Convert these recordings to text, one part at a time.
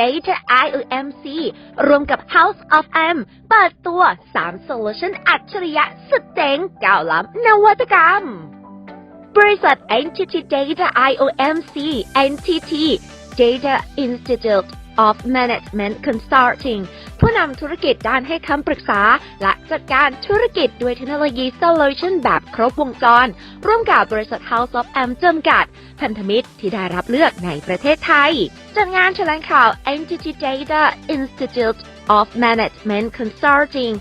Data IOMC รวมกับ House of M เปิดตัว 3 Solution อัจฉริยะสุดเจ๋งก้าวล้ำนวัตกรรม บริษัท NTT Data IOMC NTT Data Institute of Management Consulting ผู้นำธุรกิจด้านให้คำปรึกษา และจัดการธุรกิจด้วยเทคโนโลยี Solution แบบครบวงจร ร่วมกับบริษัท House of M จำกัด พันธมิตรที่ได้รับเลือกในประเทศไทย จัดงานแถลงข่าว Entity Data Institute of Management Consulting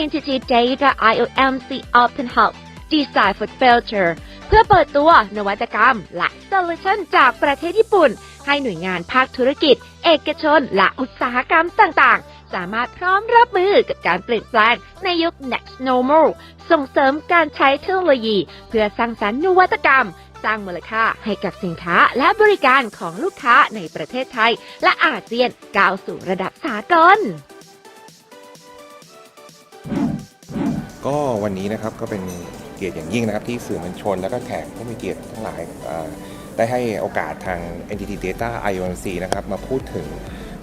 Entity Data IOMC Open House Design for Future เพื่อเปิดตัวนวัตกรรม และโซลูชันจากประเทศญี่ปุ่น ให้หน่วยงานภาคธุรกิจ เอกชน และอุตสาหกรรมต่างๆ สามารถพร้อมรับมือกับการเปลี่ยนแปลงในยุค next normal ส่งเสริมการใช้เทคโนโลยี เพื่อสร้างสรรค์นวัตกรรม สร้างมูลค่าให้กับสินค้าและบริการของลูกค้าในประเทศไทย และอาเซียนก้าวสู่ระดับสากลก็วันนี้นะครับก็เป็นเกียรติอย่างยิ่งนะครับที่สื่อมวลชน และก็แขกผู้มีเกียรติทั้งหลายได้ให้โอกาสทาง NTT Data IOMC นะครับมาพูดถึง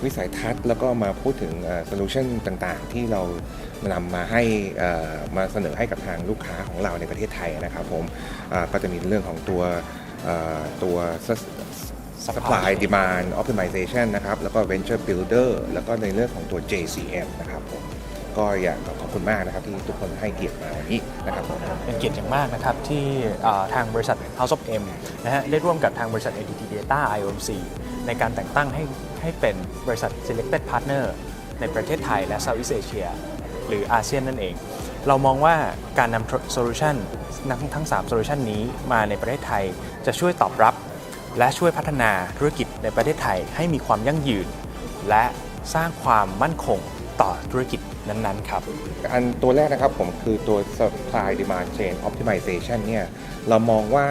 วิสัยทัศน์ แล้วก็มาพูดถึงโซลูชันต่างๆ ที่เรานำมาให้มาเสนอให้กับทางลูกค้าของเราในประเทศไทยนะครับผมก็จะมีเรื่องของตัวตัว supply demand optimization นะครับ แล้วก็ venture builder แล้วก็ในเรื่องของตัว JCM นะครับผมก็อยากขอบคุณมากนะครับที่ทุกคนให้เกียรติมาวันนี้นะครับเป็นเกียรติอย่างมากนะครับที่ทางบริษัท House of M นะฮะได้ร่วมกับทางบริษัท NTT Data IOMC ในการแต่งตั้งให้ ให้เป็นบริษัท Selected Partner ในประเทศไทยและ Southeast Asia หรืออาเซียนนั่นเอง เรามองว่าการนำโซลูชันทั้งทั้ง 3 โซลูชันนี้มาในประเทศไทยจะช่วยตอบรับ และช่วยพัฒนาธุรกิจในประเทศไทยให้มีความยั่งยืน และสร้างความมั่นคงต่อธุรกิจนั้นๆครับ อันตัวแรกนะครับผมคือตัว supply demand chain optimization เนี่ยเรามองว่า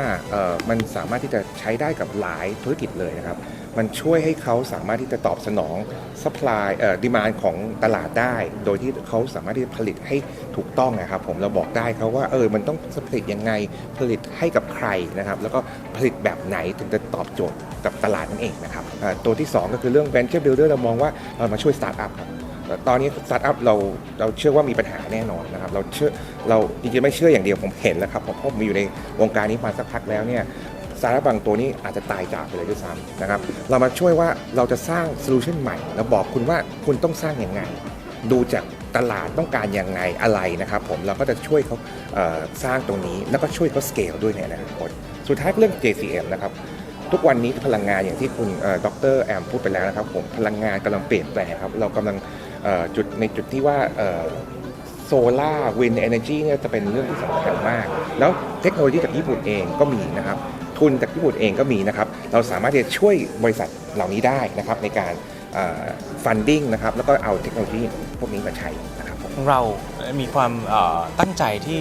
มันสามารถที่จะใช้ได้กับหลายธุรกิจเลยนะครับ มันช่วยให้เขาสามารถที่จะตอบสนอง supply เอ่อ demand ของตลาดได้ โดยที่เขาสามารถที่จะผลิตให้ถูกต้องนะครับผมเราบอกได้เขาว่าเออมันต้องผลิตยังไงผลิตให้กับใครนะครับแล้วก็ผลิตแบบไหนถึงจะตอบโจทย์กับตลาดนั่นเองนะครับตัวที่ 2 ก็คือเรื่อง venture builder เรามองว่าเอ่อมาช่วย start up ครับตอนนี้สตาร์ทอัพเราเราเชื่อว่ามีปัญหาแน่นอนนะครับเราเชื่อเราจริงๆไม่เชื่ออย่างเดียวผมเห็นแล้วครับเพราะผมอยู่ในวงการนี้มาสักพักแล้วเนี่ย ตาร์ทบางตัวนี้อาจจะตายจากไปเลยด้วยซ้ำนะครับ เรามาช่วยว่าเราจะสร้างโซลูชันใหม่แล้วบอกคุณว่าคุณต้องสร้างยังไง ดูจากตลาดต้องการยังไงอะไรนะครับผมเราก็จะช่วยเขาเสร้างตรงนี้ แล้วก็ช่วยเขาสเกลด้วยในอนาคตสุดท้ายเรื่อง JCM นะครับทุกวันนี้พลังงานอย่างที่คุณดรแอมพูดไปแล้วนะครับผมพลังงานกำลังเปลี่ยนแปลงครับเรากำลังจุดในจุดที่ว่าโซล่าวินเอเนจีเนี่ยจะเป็นเรื่องที่สำคัญมาก แล้วเทคโนโลยีจากญี่ปุ่นเองก็มีนะครับ ทุนจากญี่ปุ่นเองก็มีนะครับ เราสามารถที่จะช่วยบริษัทเหล่านี้ได้นะครับในการฟันดิ้งนะครับแล้วก็เอาเทคโนโลยีพวกนี้มาใช้นะครับเรามีความตั้งใจที่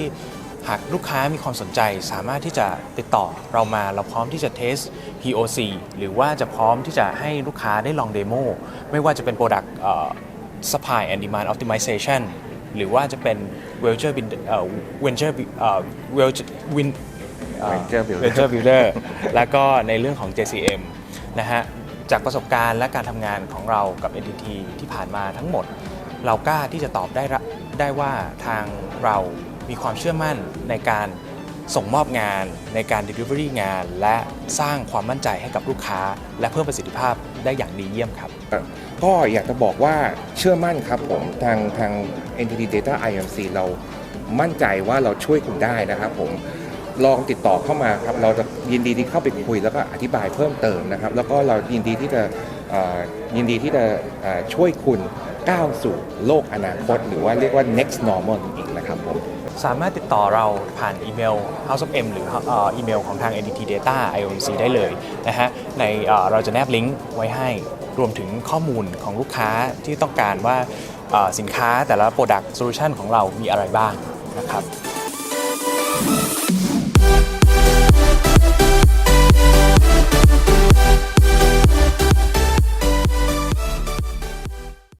หากลูกค้ามีความสนใจสามารถที่จะติดต่อเรามาเราพร้อมที่จะเทส POC หรือว่าจะพร้อมที่จะให้ลูกค้าได้ลองเดโมไม่ว่าจะเป็น Product เอ่อ Supply and Demand Optimization หรือว่าจะเป็น Venture Build- เอ่อ Venture Venture Win- เอ่อ Venture Builder Venture Builder แล้วก็ในเรื่องของ JCM นะฮะจากประสบการณ์และการทำงานของเรากับ NTT ที่ผ่านมาทั้งหมด เรากล้าที่จะตอบได้ระได้ว่าทางเรามีความเชื่อมั่นในการส่งมอบงานในการ Delivery งาน และสร้างความมั่นใจให้กับลูกค้า และเพิ่มประสิทธิภาพได้อย่างดีเยี่ยมครับ ก็อยากจะบอกว่าเชื่อมั่นครับผมทางทาง NTT Data IMC เรามั่นใจว่าเราช่วยคุณได้นะครับผม ลองติดต่อเข้ามาครับ เราจะยินดีที่เข้าไปคุยแล้วก็อธิบายเพิ่มเติมนะครับ แล้วก็เรายินดีที่จะยินดีที่จะช่วยคุณก้าวสู่โลกอนาคต หรือว่าเรียกว่า next normal อีกนะครับผมสามารถติดต่อเราผ่านอีเมล House of M หรืออีเมลของทาง NTT Data IOMC ได้เลยนะฮะในเราจะแนบลิงก์ไว้ให้รวมถึงข้อมูลของลูกค้าที่ต้องการว่าสินค้าแต่ละ Product Solution ของเรามีอะไรบ้างนะครับ